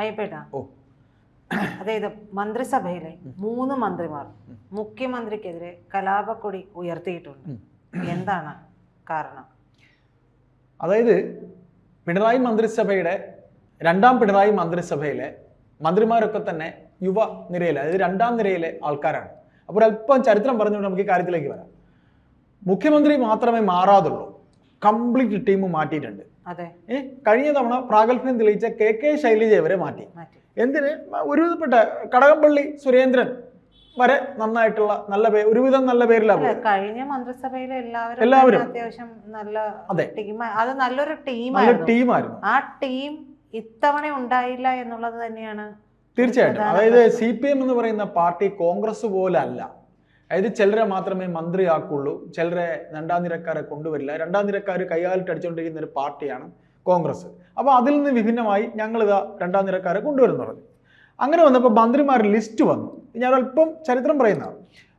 അയ്യപ്പേട്ട. അതായത് മന്ത്രിസഭയിലെ മൂന്ന് മന്ത്രിമാർ മുഖ്യമന്ത്രിക്കെതിരെ കലാപക്കൊടി ഉയർത്തിയിട്ടുണ്ട്. എന്താണ് കാരണം? അതായത് പിണറായി മന്ത്രിസഭയുടെ രണ്ടാം പിണറായി മന്ത്രിസഭയിലെ മന്ത്രിമാരൊക്കെ തന്നെ യുവ നിരയിലെ അതായത് രണ്ടാം നിരയിലെ ആൾക്കാരാണ്. അപ്പോൾ അല്പം ചരിത്രം പറഞ്ഞുകൊണ്ട് നമുക്ക് ഈ കാര്യത്തിലേക്ക് വരാം. മുഖ്യമന്ത്രി മാത്രമേ മാറാതുള്ളൂ. കംപ്ലീറ്റ് ടീം മാറ്റിയിട്ടുണ്ട്. കഴിഞ്ഞ തവണ പ്രാഗൽഭ്യം തെളിയിച്ച കെ കെ ശൈലജ വരെ മാറ്റി. എന്തിന്? ഒരുവിധപ്പെട്ട കടകംപള്ളി സുരേന്ദ്രൻ വരെ നന്നായിട്ടുള്ള നല്ല പേര് ഒരുവിധം നല്ല പേരിലാണ് കഴിഞ്ഞ മന്ത്രിസഭയിലെ എല്ലാവരും എല്ലാവരും. അത്യാവശ്യം നല്ല അതെ. നല്ലൊരു ടീം ടീമായിരുന്നു ടീമായിരുന്നു. ആ ടീം ഇത്തവണ ഉണ്ടായില്ല എന്നുള്ളത് തന്നെയാണ് തീർച്ചയായിട്ടും. അതായത്. സി പി എം എന്ന് പറയുന്ന പാർട്ടി കോൺഗ്രസ് പോലെ അല്ല. അതായത് ചിലരെ മാത്രമേ മന്ത്രിയാക്കുള്ളൂ ചിലരെ രണ്ടാം നിരക്കാരെ കൊണ്ടുവരില്ല. രണ്ടാം നിരക്കാർ കൈകാലിട്ട് അടിച്ചുകൊണ്ടിരിക്കുന്ന ഒരു പാർട്ടിയാണ് കോൺഗ്രസ്. അപ്പോൾ അതിൽ നിന്ന് വിഭിന്നമായി ഞങ്ങൾ ഇതാ രണ്ടാം നിരക്കാരെ കൊണ്ടുവരുന്നു പറഞ്ഞു. അങ്ങനെ വന്നപ്പോൾ മന്ത്രിമാർ ലിസ്റ്റ് വന്നു. ഞാൻ അല്പം ചരിത്രം പറയുന്നതാണ്.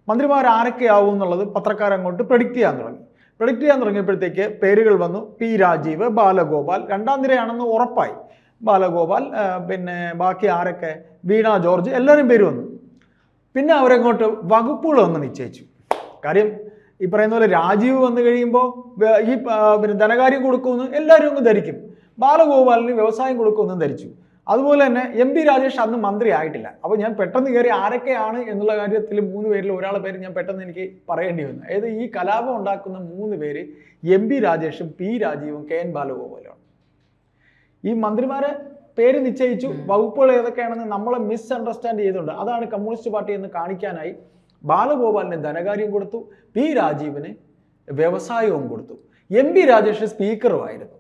മന്ത്രിമാർ ആരൊക്കെയാവും എന്നുള്ളത് പത്രക്കാരങ്ങോട്ട് പ്രഡിക്റ്റ് ചെയ്യാൻ തുടങ്ങി. പ്രഡിക്റ്റ് ചെയ്യാൻ തുടങ്ങിയപ്പോഴത്തേക്ക് പേരുകൾ വന്നു. പി രാജീവ് ബാലഗോപാൽ. രണ്ടാം നിരയാണെന്ന് ഉറപ്പായി. ബാലഗോപാൽ പിന്നെ ബാക്കി ആരൊക്കെ? വീണ ജോർജ് എല്ലാവരും പേര് വന്നു. പിന്നെ അവരങ്ങോട്ട് വകുപ്പുകൾ ഒന്ന് നിശ്ചയിച്ചു. കാര്യം ഈ പറയുന്ന പോലെ രാജീവ് വന്നു കഴിയുമ്പോൾ ഈ പിന്നെ ധനകാര്യം കൊടുക്കുമെന്ന് എല്ലാവരും അങ്ങ് ധരിക്കും. ബാലഗോപാലിന് വ്യവസായം കൊടുക്കുമെന്നും ധരിച്ചു. അതുപോലെ തന്നെ എം പി രാജേഷ് അന്ന് മന്ത്രി ആയിട്ടില്ല. അപ്പോൾ ഞാൻ പെട്ടെന്ന് കയറി ആരൊക്കെയാണ് എന്നുള്ള കാര്യത്തിൽ മൂന്ന് പേരിൽ ഒരാളെ പേര് ഞാൻ പെട്ടെന്ന് എനിക്ക് പറയേണ്ടി വന്നു. അതായത് ഈ കലാപം ഉണ്ടാക്കുന്ന മൂന്ന് പേര് എം പി രാജേഷും പി രാജീവും കെ എൻ ബാലഗോപാലുമാണ് ഈ മന്ത്രിമാരെ പേര് നിശ്ചയിച്ചു വകുപ്പുകൾ ഏതൊക്കെയാണെന്ന് നമ്മളെ മിസ് അണ്ടർസ്റ്റാൻഡ് ചെയ്തുകൊണ്ട് അതാണ് കമ്മ്യൂണിസ്റ്റ് പാർട്ടി എന്ന് കാണിക്കാനായി ബാലഗോപാലിന് ധനകാര്യം കൊടുത്തു പി രാജീവിന് വ്യവസായവും കൊടുത്തു. എം പി രാജേഷ് സ്പീക്കറുമായിരുന്നു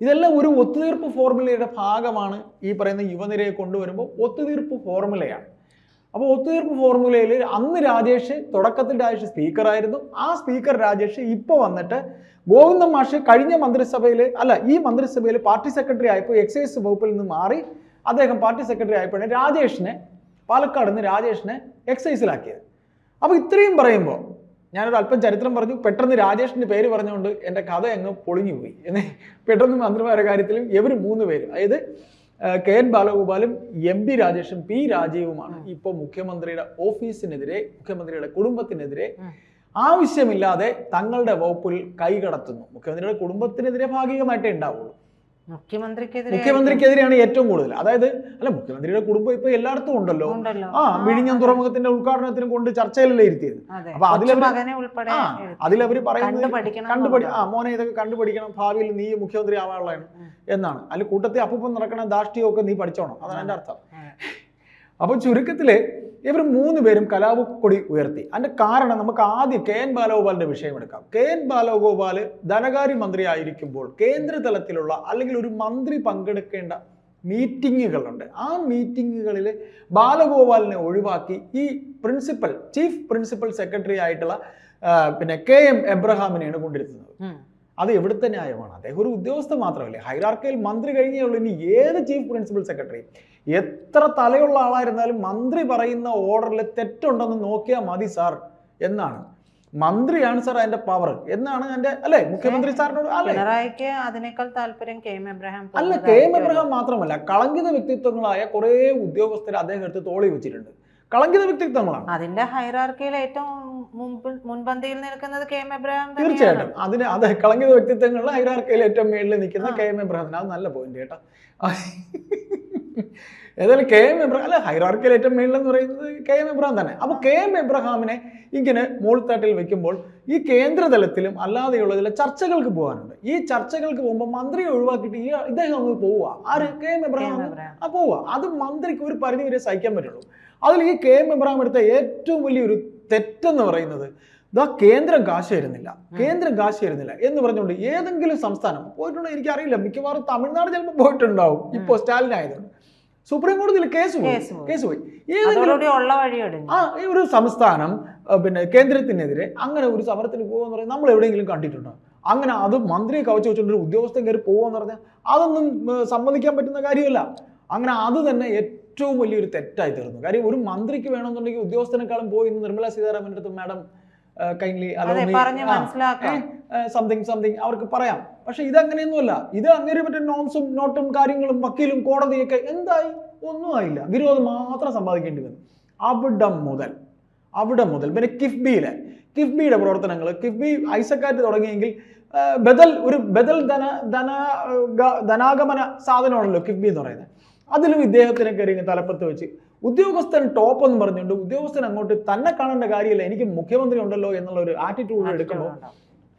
ഇതെല്ലാം ഒരു ഒത്തുതീർപ്പ് ഫോർമുലയുടെ ഭാഗമാണ് ഈ പറയുന്ന യുവനിരയെ കൊണ്ടുവരുമ്പോൾ ഒത്തുതീർപ്പ് ഫോർമുലയാണ് അപ്പോൾ ഒത്തുതീർപ്പ് ഫോർമുലയിൽ അന്ന് രാജേഷ് തുടക്കത്തിൽ രാജേഷ് സ്പീക്കറായിരുന്നു ആ സ്പീക്കർ രാജേഷ് ഇപ്പോൾ വന്നിട്ട് ഗോവിന്ദൻ മാഷ് കഴിഞ്ഞ മന്ത്രിസഭയിൽ അല്ല ഈ മന്ത്രിസഭയിൽ പാർട്ടി സെക്രട്ടറി ആയപ്പോൾ എക്സൈസ് വകുപ്പിൽ നിന്ന് മാറി അദ്ദേഹം പാർട്ടി സെക്രട്ടറി ആയപ്പോഴാണ് രാജേഷിനെ പാലക്കാട് നിന്ന് രാജേഷിനെ എക്സൈസിലാക്കിയത് അപ്പോൾ ഇത്രയും പറയുമ്പോൾ ഞാനൊരു അല്പം ചരിത്രം പറഞ്ഞു. പെട്ടെന്ന് രാജേഷിന്റെ പേര് പറഞ്ഞുകൊണ്ട് എന്റെ കഥ അങ്ങ് പൊളിഞ്ഞു പോയി എന്ന് പെട്ടെന്ന് മന്ത്രിമാരുടെ കാര്യത്തിലും ഇവർ മൂന്ന് പേര്. അതായത് കെ എൻ ബാലഗോപാലും എം പി രാജേഷും പി രാജീവുമാണ്. ഇപ്പോൾ മുഖ്യമന്ത്രിയുടെ ഓഫീസിനെതിരെ മുഖ്യമന്ത്രിയുടെ കുടുംബത്തിനെതിരെ. ആവശ്യമില്ലാതെ തങ്ങളുടെ വകുപ്പിൽ കൈകടത്തുന്നു. മുഖ്യമന്ത്രിയുടെ കുടുംബത്തിനെതിരെ ഭാഗികമായിട്ടേ ഉണ്ടാവുള്ളൂ. മുഖ്യമന്ത്രിക്കെതിരെയാണ് ഏറ്റവും കൂടുതൽ. അതായത് അല്ല മുഖ്യമന്ത്രിയുടെ കുടുംബം ഇപ്പൊ എല്ലായിടത്തും ഉണ്ടല്ലോ. ആ വിഴിഞ്ഞം തുറമുഖത്തിന്റെ ഉദ്ഘാടനത്തിന് കൊണ്ട് ചർച്ചയിലല്ലേ ഇരുത്തിയത്. അപ്പൊ അതിലവര് ആ അതിലവര് പറയുന്നത് കണ്ടുപഠിക്കണം കണ്ടുപടി ആ. മോനെ ഇതൊക്കെ കണ്ടുപഠിക്കണം ഭാവിയിൽ നീ മുഖ്യമന്ത്രി ആവാനുള്ളതാണ് എന്നാണ്. അതിൽ കൂട്ടത്തിൽ അപ്പൂപ്പം നടക്കണ ദാഷ്ടിയൊക്കെ നീ പഠിച്ചോണം. അതാണ് എന്റെ അർത്ഥം. അപ്പൊ ചുരുക്കത്തിൽ ഇവർ മൂന്ന് പേരും കലാപക്കൊടി ഉയർത്തി. അതിന്റെ കാരണം നമുക്ക് ആദ്യം കെ എൻ ബാലഗോപാലിന്റെ വിഷയം എടുക്കാം. കെ എൻ ബാലഗോപാൽ ധനകാര്യ മന്ത്രി ആയിരിക്കുമ്പോൾ കേന്ദ്ര തലത്തിലുള്ള അല്ലെങ്കിൽ ഒരു മന്ത്രി പങ്കെടുക്കേണ്ട മീറ്റിങ്ങുകളുണ്ട്. ആ മീറ്റിങ്ങുകളിൽ ബാലഗോപാലിനെ ഒഴിവാക്കി ഈ പ്രിൻസിപ്പൽ ചീഫ് പ്രിൻസിപ്പൽ സെക്രട്ടറി ആയിട്ടുള്ള പിന്നെ കെ എം എബ്രഹാമിനെയാണ് കൊണ്ടിരുത്തുന്നത്. അത് എവിടുത്തെ ന്യായമാണ്? അദ്ദേഹം ഒരു ഉദ്യോഗസ്ഥ മാത്രമല്ലേ? ഹൈറാർക്കയിൽ മന്ത്രി കഴിഞ്ഞേ ഉള്ളൂ. ഇനി ഏത് ചീഫ് പ്രിൻസിപ്പൽ സെക്രട്ടറി എത്ര തലയുള്ള ആളായിരുന്നാലും മന്ത്രി പറയുന്ന ഓർഡറിൽ തെറ്റുണ്ടെന്ന് നോക്കിയാൽ മതി സാർ എന്നാണ്. മന്ത്രിയാണ് സാർ അതിന്റെ പവർ എന്നാണ് എന്റെ അല്ലെ? മുഖ്യമന്ത്രി സാറിനോട് അല്ലേ? പിണറായിക്ക് അതിനേക്കാൾ താല്പര്യം കെ എം എബ്രഹാം അല്ല കെ എം എബ്രഹാം മാത്രമല്ല കളങ്കിത വ്യക്തിത്വങ്ങളായ കുറെ ഉദ്യോഗസ്ഥരെ അദ്ദേഹം എടുത്ത് തോളി വെച്ചിട്ടുണ്ട്. കളങ്കിത വ്യക്തിത്വങ്ങളാണ്. അതിന്റെ ഹൈറാർക്കിയിൽ ഏറ്റവും മുൻപന്തിയിൽ നിൽക്കുന്നത് കെ എം എബ്രഹാം തീർച്ചയായിട്ടും. അതിന് അത് കളങ്കിത വ്യക്തിത്വങ്ങളിൽ ഹൈറാർക്കിയിൽ ഏറ്റവും മേളിൽ നിൽക്കുന്ന. കെ എം എബ്രഹാം അത് നല്ല പോയിന്റ് കേട്ടോ. ഏതായാലും കെ എം എബ്രഹാം അല്ല ഹൈറാർക്കിയിൽ ഏറ്റവും മേളിൽ എന്ന് പറയുന്നത് കെ എം എബ്രഹാം തന്നെ. അപ്പോൾ കെ എം എബ്രഹാമിനെ ഇങ്ങനെ മോൾത്താട്ടിൽ വെക്കുമ്പോൾ ഈ കേന്ദ്രതലത്തിലും അല്ലാതെയുള്ളതിലെ അല്ലാതെയുള്ള ചില ചർച്ചകൾക്ക് പോകാനുണ്ട്. ഈ ചർച്ചകൾക്ക് പോകുമ്പോൾ മന്ത്രിയെ ഒഴിവാക്കിയിട്ട് ഈ ഇദ്ദേഹം അങ്ങ് പോവുക. ആര്? K M Abraham. ആ പോവുക. അത് മന്ത്രിക്ക് ഒരു പരിധി വരെ സഹിക്കാൻ പറ്റുള്ളൂ. അതിൽ ഈ കെ എം എബ്രഹാം എടുത്ത ഏറ്റവും വലിയൊരു തെറ്റെന്ന് പറയുന്നത് ഇതാ കേന്ദ്രം കാശ് തരുന്നില്ല കേന്ദ്രം കാശ് തരുന്നില്ല എന്ന് പറഞ്ഞുകൊണ്ട് ഏതെങ്കിലും സംസ്ഥാനം പോയിട്ടുണ്ടോ എനിക്കറിയില്ല മിക്കവാറും തമിഴ്നാട് ചിലപ്പോൾ പോയിട്ടുണ്ടാവും ഇപ്പോൾ സ്റ്റാലിൻ ആയതുകൊണ്ട്. സുപ്രീം കോടതിയിൽ കേസ് പോയി കേസ് പോയി. ഏതെങ്കിലും ആ ഈ ഒരു സംസ്ഥാനം പിന്നെ കേന്ദ്രത്തിനെതിരെ അങ്ങനെ ഒരു സമരത്തിന് പോകുമെന്ന് പറയുന്നത് നമ്മൾ എവിടെയെങ്കിലും കണ്ടിട്ടുണ്ടോ? അങ്ങനെ അത് മന്ത്രിയെ കവച്ച് വെച്ചുകൊണ്ട് ഒരു ഉദ്യോഗസ്ഥൻ കയറി പോകുമെന്ന് പറഞ്ഞാൽ അതൊന്നും സമ്മതിക്കാൻ പറ്റുന്ന കാര്യമല്ല. അങ്ങനെ അത് തന്നെ ഏറ്റവും വലിയൊരു തെറ്റായി തീർന്നു. കാര്യം ഒരു മന്ത്രിക്ക് വേണമെന്നുണ്ടെങ്കിൽ ഉദ്യോഗസ്ഥനെക്കാളും പോയി ഇന്ന് നിർമ്മല സീതാരാമന്റെ അടുത്ത് മാഡം കൈൻഡ്ലി സംതിങ് സംതിങ് അവർക്ക് പറയാം. പക്ഷെ ഇതങ്ങനെയൊന്നുമല്ല. ഇത് അങ്ങനെ മറ്റേ നോംസും നോട്ടും കാര്യങ്ങളും വക്കീലും കോടതിയൊക്കെ എന്തായി? ഒന്നും ആയില്ല. വിരോധം മാത്രം സമ്പാദിക്കേണ്ടി വന്നു. അവിടം മുതൽ അവിടെ മുതൽ പിന്നെ കിഫ്ബിയിലെ കിഫ്ബിയുടെ പ്രവർത്തനങ്ങൾ കിഫ്ബി ഐസക്കാറ്റ് തുടങ്ങിയെങ്കിൽ ബദൽ ഒരു ബദൽ ധന ധന ധനാഗമന സാധനമാണല്ലോ കിഫ്ബി എന്ന് പറയുന്നത്. അതിലും ഇദ്ദേഹത്തിനെ കയറി തലപ്പത്ത് വെച്ച്. ഉദ്യോഗസ്ഥൻ ടോപ്പ് എന്ന് പറഞ്ഞുകൊണ്ട് ഉദ്യോഗസ്ഥൻ അങ്ങോട്ട് തന്നെ കാണേണ്ട കാര്യമില്ല എനിക്ക് മുഖ്യമന്ത്രി ഉണ്ടല്ലോ എന്നുള്ള ഒരു ആറ്റിറ്റ്യൂഡ് എടുക്കുമ്പോൾ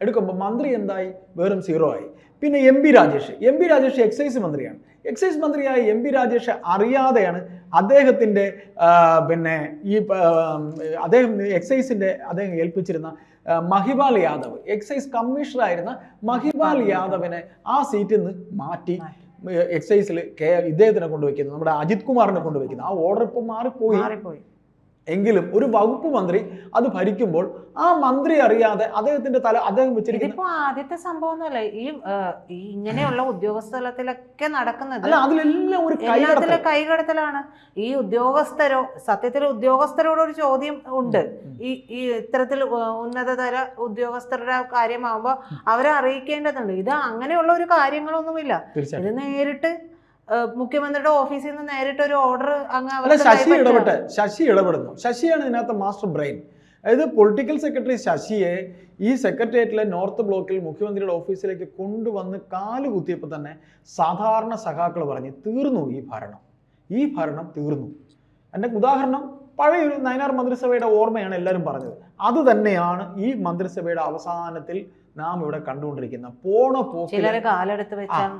എടുക്കുമ്പോൾ മന്ത്രി എന്തായി? വെറും സീറോ ആയി. പിന്നെ M P Rajesh. M P Rajesh excise മന്ത്രിയാണ്. എക്സൈസ് മന്ത്രിയായ എം പി രാജേഷ് അറിയാതെയാണ് അദ്ദേഹത്തിന്റെ പിന്നെ ഈ അദ്ദേഹം എക്സൈസിന്റെ അദ്ദേഹം ഏൽപ്പിച്ചിരുന്ന മഹിപാൽ യാദവ്. എക്സൈസ് കമ്മീഷണറായിരുന്ന മഹിപാൽ യാദവിനെ ആ സീറ്റിൽ നിന്ന് മാറ്റി. എക്സൈസിൽ കെ ഇദ്ദേഹത്തിനെ കൊണ്ടുവയ്ക്കുന്നു നമ്മുടെ അജിത് കുമാറിനെ കൊണ്ടുവയ്ക്കുന്നു ആ ഓർഡർ ഇപ്പം മാറിപ്പോയി. എങ്കിലും ഒരു വകുപ്പ് മന്ത്രി അത് ഭരിക്കുമ്പോൾ ആ മന്ത്രി അറിയാതെ അദ്ദേഹത്തിന്റെ തല അദ്ദേഹം വെച്ചിരിക്കുന്നു ആദ്യത്തെ സംഭവമൊന്നുമല്ല. ഈ ഇങ്ങനെയുള്ള ഉദ്യോഗസ്ഥ തലത്തിലൊക്കെ നടക്കുന്നത് അല്ല അതിലെല്ലാം ഒരു എല്ലാത്തിലും കൈകടത്തലാണ്. ഈ ഉദ്യോഗസ്ഥരോ സത്യത്തിൽ ഉദ്യോഗസ്ഥരോട് ഒരു ചോദ്യം ഉണ്ട്. ഈ ഈ ഇത്തരത്തിൽ ഉന്നതതല ഉന്നതതര ഉദ്യോഗസ്ഥരുടെ കാര്യമാകുമ്പോൾ അവരെ അറിയിക്കേണ്ടതുണ്ട്. ഇത് അങ്ങനെയുള്ള ഒരു കാര്യങ്ങളൊന്നുമില്ല. ഇത് നേരിട്ട് മുഖ്യമന്ത്രിയുടെ ഓഫീസിൽ നിന്ന് നേരിട്ട് ഒരു ഓർഡർ അങ്ങ് ശശി. ഇടപെട്ട് ശശി ഇടപെടുന്നു. ശശിയാണ് ഇതിനകത്ത് മാസ്റ്റർ ബ്രെയിൻ അതായത് പൊളിറ്റിക്കൽ സെക്രട്ടറി ശശിയെ ഈ സെക്രട്ടേറിയറ്റിലെ നോർത്ത് ബ്ലോക്കിൽ മുഖ്യമന്ത്രിയുടെ ഓഫീസിലേക്ക് കൊണ്ടുവന്ന് കാൽ കുത്തിയപ്പോൾ തന്നെ സാധാരണ സഖാക്കൾ പറഞ്ഞ് തീർന്നു ഈ ഭരണം. ഈ ഭരണം തീർന്നു. എന്റെ ഉദാഹരണം പഴയൊരു നയനാർ മന്ത്രിസഭയുടെ ഓർമ്മയാണ് എല്ലാവരും പറഞ്ഞത്. അത് തന്നെയാണ് ഈ മന്ത്രിസഭയുടെ അവസാനത്തിൽ നാം ഇവിടെ കണ്ടുകൊണ്ടിരിക്കുന്ന പോണ പോക്കിൽ കാലെടുത്ത് വെച്ചാൽ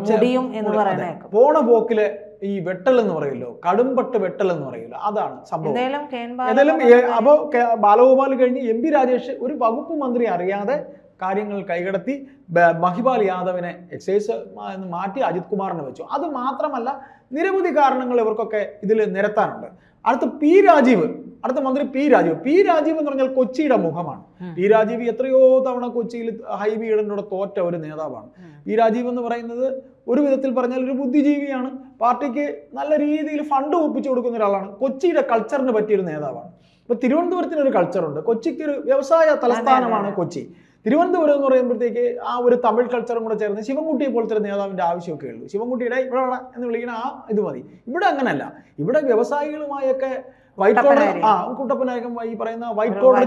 മുടിയും എന്ന് അതെ. പറയുന്ന കേൾക്കും. പോണ പോക്കിൽ ഈ വെട്ടൽ എന്ന് പറയുമല്ലോ കടുംപട്ട് വെട്ടൽ എന്ന് പറയുമല്ലോ അതാണ് സംഭവം ഏതായാലും അപ്പോ ബാലഗോപാൽ കഴിഞ്ഞ് എം പി രാജേഷ് ഒരു വകുപ്പ് മന്ത്രി അറിയാതെ കാര്യങ്ങൾ കൈകടത്തി മഹിപാൽ യാദവിനെ എക്സൈസ് മാറ്റി അജിത് കുമാറിനെ വെച്ചു അത് മാത്രമല്ല നിരവധി കാരണങ്ങൾ ഇവർക്കൊക്കെ ഇതിൽ നിരത്താനുണ്ട് അടുത്ത പി രാജീവ് അടുത്ത മന്ത്രി പി രാജീവ്. പി രാജീവ് എന്ന് പറഞ്ഞാൽ കൊച്ചിയുടെ മുഖമാണ്. പി രാജീവ് എത്രയോ തവണ കൊച്ചിയിൽ ഹൈബി ഈഡനോട് തോറ്റ ഒരു നേതാവാണ്. പി രാജീവ് എന്ന് പറയുന്നത് ഒരു വിധത്തിൽ പറഞ്ഞാൽ ഒരു ബുദ്ധിജീവിയാണ്. പാർട്ടിക്ക് നല്ല രീതിയിൽ ഫണ്ട് ഒപ്പിച്ചു കൊടുക്കുന്ന ഒരാളാണ്. കൊച്ചിയുടെ കൾച്ചറിന് പറ്റിയൊരു നേതാവാണ്. ഇപ്പൊ തിരുവനന്തപുരത്തിന് ഒരു കൾച്ചറുണ്ട് കൊച്ചിക്ക് ഒരു വ്യവസായ തലസ്ഥാനമാണ് കൊച്ചി. തിരുവനന്തപുരം എന്ന് പറയുമ്പോഴത്തേക്ക് ആ ഒരു തമിഴ് കൾച്ചറും കൂടെ ചേർന്ന് ശിവൻകുട്ടിയെ പോലത്തെ ഒരു നേതാവിന്റെ ആവശ്യമൊക്കെ ഉള്ളൂ. ശിവൻകുട്ടിയുടെ ഇവിടെ എന്ന് വിളിക്കുന്ന ആ ഇത് മതി. ഇവിടെ അങ്ങനല്ല. ഇവിടെ വ്യവസായികളുമായൊക്കെ വൈറ്റ് കോളർ ആ കുട്ടപ്പനായകം ഈ പറയുന്ന വൈറ്റ് കോളർ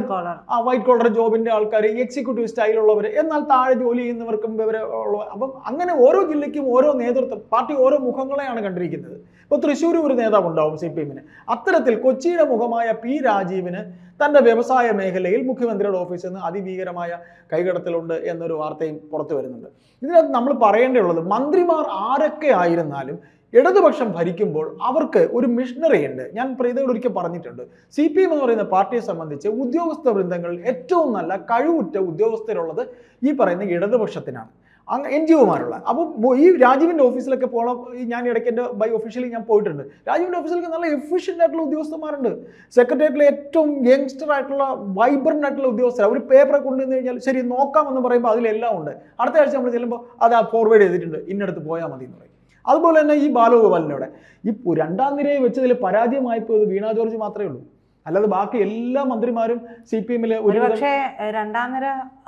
ആ വൈറ്റ് കോളർ ജോബിന്റെ ആൾക്കാർ എക്സിക്യൂട്ടീവ് സ്റ്റൈലുള്ളവർ എന്നാൽ താഴെ ജോലി ചെയ്യുന്നവർക്കും വിവര ഉള്ള അപ്പം അങ്ങനെ ഓരോ ജില്ലയ്ക്കും ഓരോ നേതൃത്വം പാർട്ടി ഓരോ മുഖങ്ങളെയാണ് കണ്ടിരിക്കുന്നത്. ഇപ്പോൾ തൃശ്ശൂർ ഒരു നേതാവ് ഉണ്ടാവും സി പി എമ്മിന് അത്തരത്തിൽ കൊച്ചിയുടെ മുഖമായ പി രാജീവിന് തന്റെ വ്യവസായ മേഖലയിൽ മുഖ്യമന്ത്രിയുടെ ഓഫീസിൽ നിന്ന് അതിഭീകരമായ കൈകടത്തലുണ്ട് എന്നൊരു വാർത്തയും പുറത്തു വരുന്നുണ്ട്. ഇതിനകത്ത് നമ്മൾ പറയേണ്ടതുള്ളത് മന്ത്രിമാർ ആരൊക്കെ ആയിരുന്നാലും ഇടതുപക്ഷം ഭരിക്കുമ്പോൾ അവർക്ക് ഒരു മിഷണറി ഉണ്ട്. ഞാൻ പ്രീതയോട് ഒരിക്കൽ പറഞ്ഞിട്ടുണ്ട്. സി പി എം എന്ന് പറയുന്ന പാർട്ടിയെ സംബന്ധിച്ച് ഉദ്യോഗസ്ഥ വൃന്ദങ്ങൾ ഏറ്റവും നല്ല കഴിവുറ്റ ഉദ്യോഗസ്ഥരുള്ളത് ഈ പറയുന്ന ഇടതുപക്ഷത്തിനാണ്. അങ്ങ് എൻ ജി ഒമാരുള്ള അപ്പോൾ ഈ രാജീവിന്റെ ഓഫീസിലൊക്കെ പോകണം ഞാൻ ഇടയ്ക്ക് എന്റെ ബൈ ഒഫീഷ്യലി ഞാൻ പോയിട്ടുണ്ട്. രാജീവിന്റെ ഓഫീസിലൊക്കെ നല്ല എഫിഷ്യന്റ് ആയിട്ടുള്ള ഉദ്യോഗസ്ഥന്മാരുണ്ട്. സെക്രട്ടേറിയറ്റിലെ ഏറ്റവും യങ്സ്റ്റർ ആയിട്ടുള്ള വൈബ്രന്റ് ആയിട്ടുള്ള ഉദ്യോഗസ്ഥർ ഒരു പേപ്പറെ കൊണ്ടുവന്ന് കഴിഞ്ഞാൽ ശരി നോക്കാമെന്ന് പറയുമ്പോൾ അതിലെല്ലാം ഉണ്ട്. അടുത്ത ആഴ്ച നമ്മൾ ചെല്ലുമ്പോൾ അത് ഫോർവേഡ് ചെയ്തിട്ടുണ്ട്. ഇന്നടുത്ത് പോയാൽ മതി എന്ന് പറയും. അതുപോലെ തന്നെ ഈ ബാലഗോപാലിന്റെ അവിടെ ഈ രണ്ടാം നിരയെ വെച്ചതിൽ പരാജയമായി പോയത് വീണ ജോർജ് മാത്രമേ ഉള്ളൂ. അല്ലാതെ ബാക്കി എല്ലാ മന്ത്രിമാരും സി പി എമ്മിലെ ഒരു പക്ഷേ രണ്ടാം നിര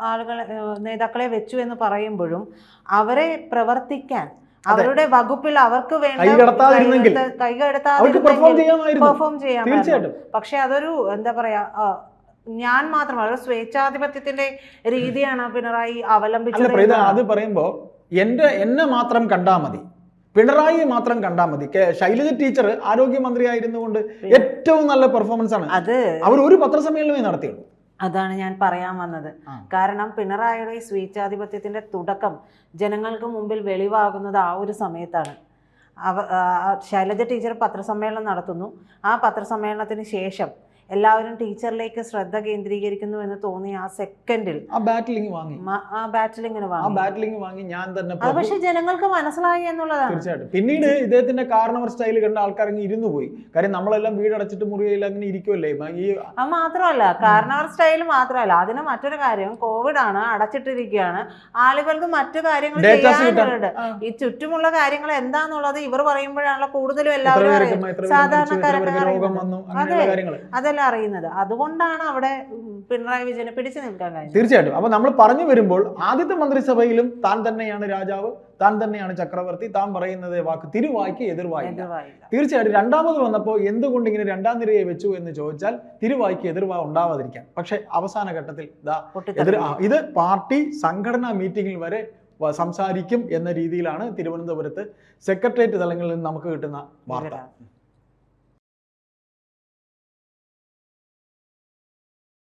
ആളുകൾ നേതാക്കളെ വെച്ചു എന്ന് പറയുമ്പോഴും അവരെ പ്രവർത്തിക്കാൻ അവരുടെ വകുപ്പിൽ അവർക്ക് പെർഫോം ചെയ്യാൻ പക്ഷെ അതൊരു എന്താ പറയാ ഞാൻ മാത്രമല്ല ഒരു സ്വേച്ഛാധിപത്യത്തിന്റെ രീതിയാണ് പിണറായി അവലംബിച്ചത്. അത് പറയുമ്പോ എന്റെ എന്നെ മാത്രം കണ്ടാൽ മതി. പിണറായിയെ മാത്രം കണ്ടാൽ മതി. ശൈലജ ടീച്ചർ ആരോഗ്യമന്ത്രി ആയിരുന്നുകൊണ്ട് ഏറ്റവും നല്ല പെർഫോമൻസ് ആണ്. അത് അവർ ഒരു പത്രസമ്മേളനമേ നടത്തിയുള്ളൂ. അതാണ് ഞാൻ പറയാൻ വന്നത്. കാരണം പിണറായിയുടെ ഈ സ്വേച്ഛാധിപത്യത്തിന്റെ തുടക്കം ജനങ്ങൾക്ക് മുമ്പിൽ വെളിവാകുന്നത് ആ ഒരു സമയത്താണ്. അവ ശൈലജ ടീച്ചർ പത്രസമ്മേളനം നടത്തുന്നു. ആ പത്രസമ്മേളനത്തിന് ശേഷം എല്ലാവരും ടീച്ചറിലേക്ക് ശ്രദ്ധ കേന്ദ്രീകരിക്കുന്നു എന്ന് തോന്നി ആ സെക്കൻഡിൽ ആ ബാറ്റിലിങ് വാങ്ങി. ആ വാങ്ങി ആ വാങ്ങി. ബാറ്റിലിങ് വാങ്ങി ഞാൻ തന്നെ അത് പക്ഷെ ജനങ്ങൾക്ക് മനസ്സിലായി എന്നുള്ളതാണ്. തീർച്ചയായിട്ടും. പിന്നീട് ഇദ്ദേഹത്തിന്റെ കാരണവർ സ്റ്റൈൽ കണ്ട ആൾക്കാർ അങ്ങ് ഇരുന്നു പോയി. കാര്യം നമ്മളെല്ലാം വീടടച്ചിട്ട് മുറിയിൽ അങ്ങനെ ഇരിക്കുമല്ലേ ആ ഈ അത് മാത്രമല്ല കാരണവർ സ്റ്റൈൽ മാത്രമല്ല. അതിന് മറ്റൊരു കാര്യം കോവിഡ് ആണ് അടച്ചിട്ടിരിക്കുകയാണ്. ആളുകൾക്ക് മറ്റു കാര്യങ്ങൾ ചെയ്യാനുണ്ട് ഈ ചുറ്റുമുള്ള കാര്യങ്ങൾ എന്താന്നുള്ളത് ഇവർ പറയുമ്പോഴാണല്ലോ കൂടുതലും എല്ലാവരും അറിയും സാധാരണക്കാരൊക്കെ അതെ. അതെ. കൂടുതൽ അറിയുന്നത്. അതുകൊണ്ടാണ് അവിടെ പിണറായി വിജയനെ പിടിച്ചു നിൽക്കാൻ കഴിഞ്ഞത്. തീർച്ചയായിട്ടും. അപ്പൊ നമ്മൾ പറഞ്ഞു വരുമ്പോൾ ആദ്യത്തെ മന്ത്രിസഭയിലും താൻ തന്നെയാണ് രാജാവ് താൻ തന്നെയാണ് ചക്രവർത്തി താൻ പറയുന്നത് വാക്ക് തിരുവായ്ക്ക് എതിർവായില്ല. തീർച്ചയായിട്ടും രണ്ടാമത് വന്നപ്പോൾ എന്തുകൊണ്ട് ഇങ്ങനെ രണ്ടാം നിരയെ വെച്ചു എന്ന് ചോദിച്ചാൽ തിരുവായ്ക്ക് എതിർവാ ഉണ്ടാവാതിരിക്കാൻ. പക്ഷെ അവസാന ഘട്ടത്തിൽ എതിർ ഇത് പാർട്ടി സംഘടനാ മീറ്റിംഗിൽ വരെ സംസാരിക്കും എന്ന രീതിയിലാണ് തിരുവനന്തപുരത്ത് സെക്രട്ടേറിയറ്റ് തലങ്ങളിൽ നിന്ന് നമുക്ക് കിട്ടുന്ന വാർത്ത.